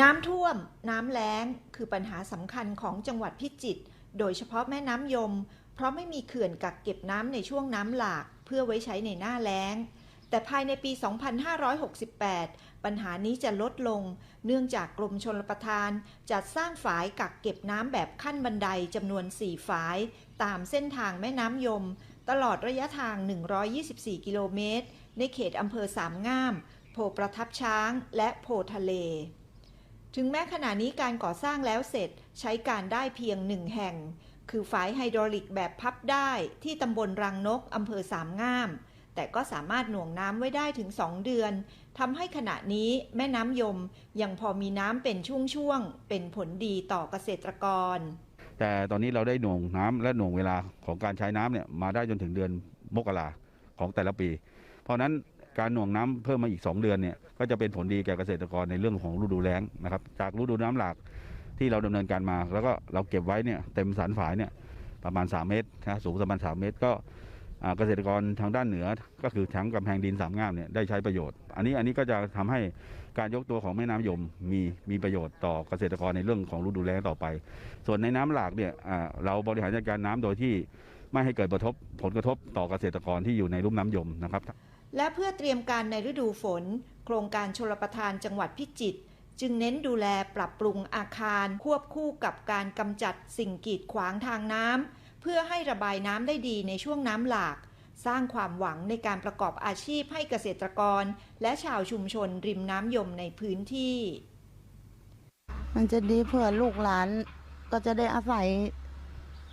น้ำท่วม น้ำแล้ง คือปัญหาสำคัญของจังหวัดพิจิตร โดยเฉพาะแม่น้ำยม เพราะไม่มีเขื่อนกักเก็บน้ำในช่วงน้ำหลาก เพื่อไว้ใช้ในหน้าแล้ง แต่ภายในปี 2568 ปัญหานี้จะลดลง เนื่องจากกรมชลประทาน จัดสร้างฝายกักเก็บน้ำแบบขั้นบันไดจำนวน 4 ฝาย ตามเส้นทางแม่น้ำยม ตลอดระยะทาง 124 กิโลเมตร ในเขตอำเภอสามงาม โพประทับช้าง และโพทะเล ถึงแม้ขณะนี้การก่อสร้างแล้วเสร็จใช้การได้เพียงหนึ่งแห่ง คือฝายไฮดรอลิกแบบพับได้ที่ตำบลรังนกอำเภอสามงาม แต่ก็สามารถหน่วงน้ำไว้ได้ถึง2เดือนทำให้ขณะนี้แม่น้ำยมยังพอมีน้ำเป็นช่วงๆเป็นผลดีต่อเกษตรกร แต่ตอนนี้เราได้หน่วงน้ำและหน่วงเวลาของการใช้น้ำเนี่ยมาได้จนถึงเดือนมกราของแต่ละปี เพราะนั้น การหน่วงน้ำเพิ่มมาอีก 2 เดือนเนี่ยก็จะเป็นผลดีแก่เกษตรกรในเรื่องของฤดูแล้งนะครับ จากฤดูน้ำหลากที่เราดำเนินการมา แล้วก็เราเก็บไว้เนี่ยเต็มสันฝายเนี่ยประมาณ 3 เมตรนะสูงประมาณ 3 เมตรก็เกษตรกรทางด้านเหนือก็คือทั้งกำแพงดินสามงามเนี่ยได้ใช้ประโยชน์ อันนี้อันนี้ก็จะทำให้การยกตัวของแม่น้ำยมมีมีประโยชน์ต่อเกษตรกรในเรื่องของฤดูแล้งต่อไป ส่วนในน้ำหลากเนี่ยเราบริหารจัดการน้ำโดยที่ไม่ให้เกิดผลกระทบต่อเกษตรกรที่อยู่ในลุ่มน้ำยมนะครับ และเพื่อเตรียมการในฤดูฝน โครงการชลประทานจังหวัดพิจิตรจึงเน้นดูแลปรับปรุงอาคารควบคู่กับการกำจัดสิ่งกีดขวางทางน้ำเพื่อให้ระบายน้ำได้ดีในช่วงน้ำหลาก สร้างความหวังในการประกอบอาชีพให้เกษตรกร และชาวชุมชนริมน้ำยมในพื้นที่ มันจะดีเพื่อลูกหลานก็จะได้อาศัย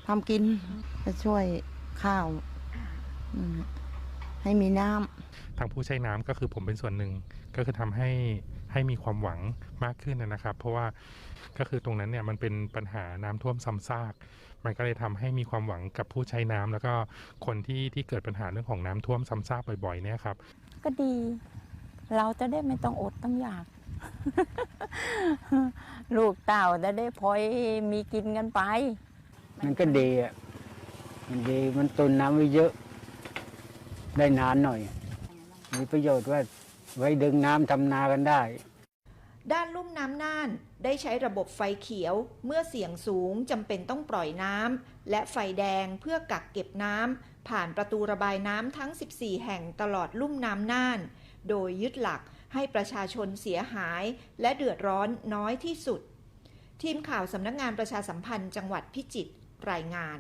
ทำกินจะช่วยข้าว ให้มีน้ำทางผู้ใช้น้ำก็คือผมเป็นส่วนหนึ่งก็คือทำให้ให้มีความหวังมากขึ้นนะครับ เพราะว่าก็คือตรงนั้นเนี่ยมันเป็นปัญหาน้ำท่วมซ้ำซาก มันก็เลยทำให้มีความหวังกับผู้ใช้น้ำแล้วก็คนที่ที่เกิดปัญหาเรื่องของน้ำท่วมซ้ำซากบ่อยๆเนี่ยครับก็ดี เราจะได้ไม่ต้องอดต้องอยาก ลูกเต่าจะได้พลอยมีกินกันไป มันก็ดีอะมันดีมันตุนน้ำไว้เยอะ ได้นานหน่อย มีประโยชน์ว่าไว้ดึงน้ำทำนากันได้ ด้านลุ่มน้ำน่านได้ใช้ระบบไฟเขียว เมื่อเสี่ยงสูงจำเป็นต้องปล่อยน้ำและไฟแดงเพื่อกักเก็บน้ำผ่านประตูระบายน้ำทั้ง 14 แห่งตลอดลุ่มน้ำน่าน โดยยึดหลักให้ประชาชนเสียหายและเดือดร้อนน้อยที่สุด ทีมข่าวสำนักงานประชาสัมพันธ์จังหวัดพิจิตรรายงาน